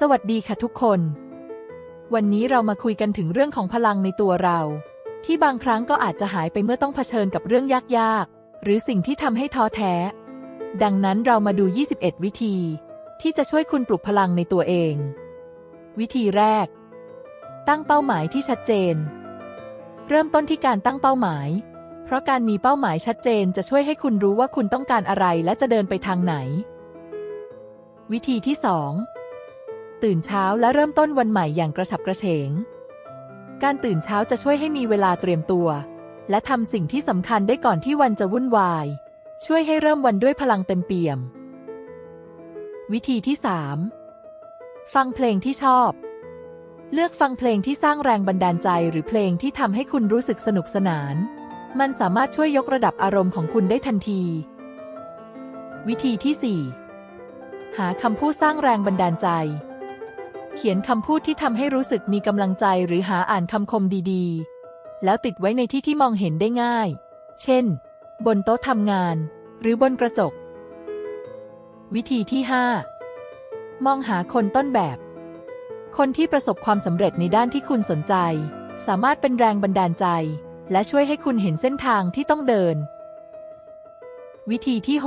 สวัสดีค่ะทุกคน วันนี้เรามาคุยกันถึงเรื่องของพลังในตัวเรา ที่บางครั้งก็อาจจะหายไปเมื่อต้องเผชิญกับเรื่องยากๆ หรือสิ่งที่ทำให้ท้อแท้ ดังนั้นเรามาดู 21 วิธี ที่จะช่วยคุณปลุกพลังในตัวเอง วิธีแรก ตั้งเป้าหมายที่ชัดเจน เริ่มต้นที่การตั้งเป้าหมาย เพราะการมีเป้าหมายชัดเจนจะช่วยให้คุณรู้ว่าคุณต้องการอะไรและจะเดินไปทางไหน วิธีที่ 2 ตื่นเช้าและเริ่มต้นวันใหม่อย่างกระฉับกระเฉง การตื่นเช้าจะช่วยให้มีเวลาเตรียมตัว และทำสิ่งที่สำคัญได้ก่อนที่วันจะวุ่นวาย ช่วยให้เริ่มวันด้วยพลังเต็มเปี่ยม วิธีที่ 3 ฟังเพลงที่ชอบ เลือกฟังเพลงที่สร้างแรงบันดาลใจหรือเพลงที่ทำให้คุณรู้สึกสนุกสนาน มันสามารถช่วยยกระดับอารมณ์ของคุณได้ทันที วิธีที่ 4หาคำพูดสร้างแรงบันดาลใจ เขียนคำพูดที่ทำให้รู้สึกมีกำลังใจหรือหาอ่านคำคมดีๆ แล้วติดไว้ในที่ที่มองเห็นได้ง่าย เช่น บนโต๊ะทำงาน หรือบนกระจก วิธีที่ 5 มองหาคนต้นแบบ คนที่ประสบความสำเร็จในด้านที่คุณสนใจ สามารถเป็นแรงบันดาลใจ และช่วยให้คุณเห็นเส้นทางที่ต้องเดิน วิธีที่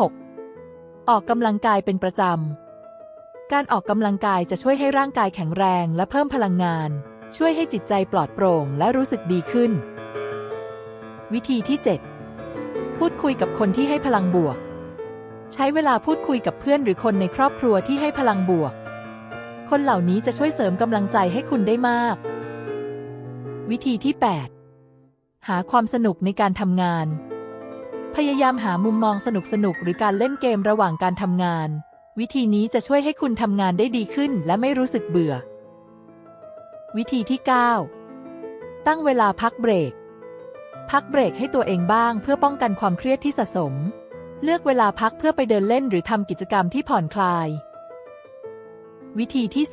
6 ออกกำลังกายเป็นประจำ การออกกำลังกายจะช่วยให้ร่างกายแข็งแรงและเพิ่มพลังงาน ช่วยให้จิตใจปลอดโปร่งและรู้สึกดีขึ้น วิธีที่ 7 พูดคุยกับคนที่ให้พลังบวก ใช้เวลาพูดคุยกับเพื่อนหรือคนในครอบครัวที่ให้พลังบวก คนเหล่านี้จะช่วยเสริมกำลังใจให้คุณได้มาก วิธีที่ 8 หาความสนุกในการทำงาน พยายามหามุมมองสนุกๆหรือการเล่นเกมระหว่างการทำงาน วิธีนี้จะช่วยให้คุณทำงานได้ดีขึ้นและไม่รู้สึกเบื่อ วิธีที่ 9 ตั้งเวลาพักเบรก พักเบรกให้ตัวเองบ้างเพื่อป้องกันความเครียดที่สะสม เลือกเวลาพักเพื่อไปเดินเล่นหรือทำกิจกรรมที่ผ่อนคลาย วิธีที่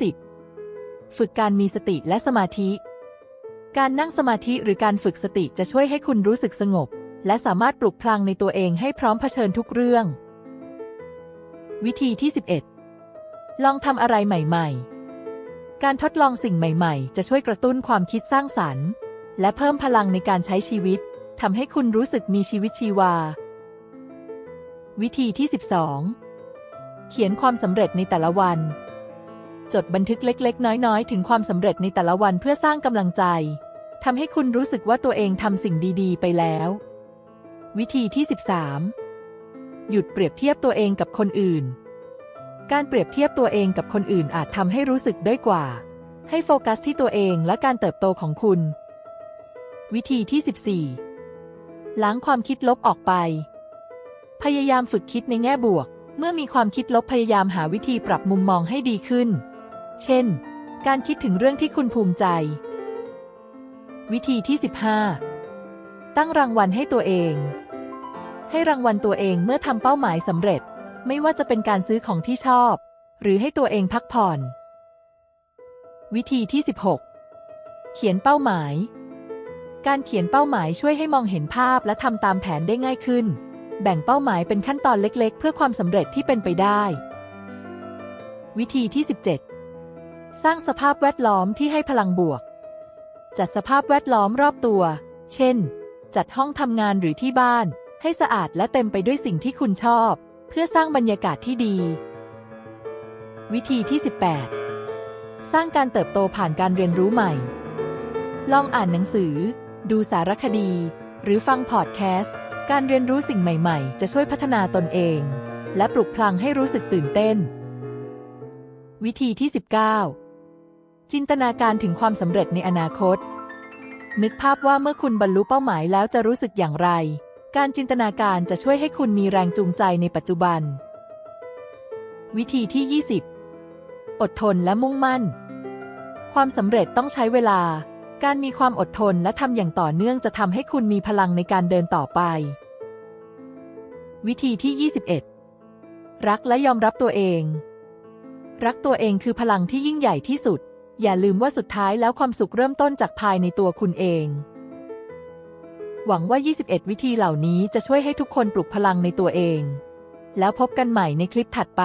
10 ฝึกการมีสติและสมาธิ การนั่งสมาธิหรือการฝึกสติจะช่วยให้คุณรู้สึกสงบ และสามารถปลุกพลังในตัวเองให้พร้อมเผชิญทุกเรื่อง วิธีที่ 11 ลองทำอะไรใหม่ ๆ การทดลองสิ่งใหม่ ๆ จะช่วยกระตุ้นความคิดสร้างสรรค์ และเพิ่มพลังในการใช้ชีวิตทำให้คุณรู้สึกมีชีวิตชีวา วิธีที่ 12 เขียนความสำเร็จในแต่ละวัน จดบันทึกเล็ก ๆ น้อย ๆ ถึงความสำเร็จในแต่ละวันเพื่อสร้างกำลังใจทำให้คุณรู้สึกว่าตัวเองทำสิ่งดี ๆ ไปแล้ว วิธีที่ 13 หยุดเปรียบเทียบตัวเองกับคนอื่น การเปรียบเทียบตัวเองกับคนอื่นอาจทำให้รู้สึกด้อยกว่า ให้โฟกัสที่ตัวเองและการเติบโตของคุณ วิธีที่ 14 ล้างความคิดลบออกไป พยายามฝึกคิดในแง่บวก เมื่อมีความคิดลบพยายามหาวิธีปรับมุมมองให้ดีขึ้น เช่น การคิดถึงเรื่องที่คุณภูมิใจ วิธีที่ 15 ตั้งรางวัลให้ตัวเอง ให้รางวัลตัวเองเมื่อทำเป้าหมายสำเร็จ ไม่ว่าจะเป็นการซื้อของที่ชอบ หรือให้ตัวเองพักผ่อน วิธีที่ 16 เขียนเป้าหมาย การเขียนเป้าหมายช่วยให้มองเห็นภาพและทำตามแผนได้ง่ายขึ้น แบ่งเป้าหมายเป็นขั้นตอนเล็ก ๆ เพื่อความสำเร็จที่เป็นไปได้ วิธีที่ 17 สร้างสภาพแวดล้อมที่ให้พลังบวก จัดสภาพแวดล้อมรอบตัว เช่น จัดห้องทำงานหรือที่บ้าน ให้สะอาดและเต็มไปด้วยสิ่งที่คุณชอบ เพื่อสร้างบรรยากาศที่ดี วิธีที่ 18 สร้างการเติบโตผ่านการเรียนรู้ใหม่ ลองอ่านหนังสือ ดูสารคดี หรือฟังพอดแคสต์ การเรียนรู้สิ่งใหม่ๆ จะช่วยพัฒนาตนเอง และปลุกพลังให้รู้สึกตื่นเต้น วิธีที่ 19 จินตนาการถึงความสำเร็จในอนาคต นึกภาพว่าเมื่อคุณบรรลุเป้าหมายแล้วจะรู้สึกอย่างไร การจินตนาการจะช่วยให้คุณมีแรงจูงใจในปัจจุบัน วิธีที่ 20 อดทนและมุ่งมั่น ความสำเร็จต้องใช้เวลา การมีความอดทนและทำอย่างต่อเนื่องจะทำให้คุณมีพลังในการเดินต่อไป วิธีที่ 21 รักและยอมรับตัวเอง รักตัวเองคือพลังที่ยิ่งใหญ่ที่สุด อย่าลืมว่าสุดท้ายแล้วความสุขเริ่มต้นจากภายในตัวคุณเอง หวังว่า 21 วิธีเหล่านี้จะช่วยให้ทุกคนปลุกพลังในตัวเอง แล้วพบกันใหม่ในคลิปถัดไป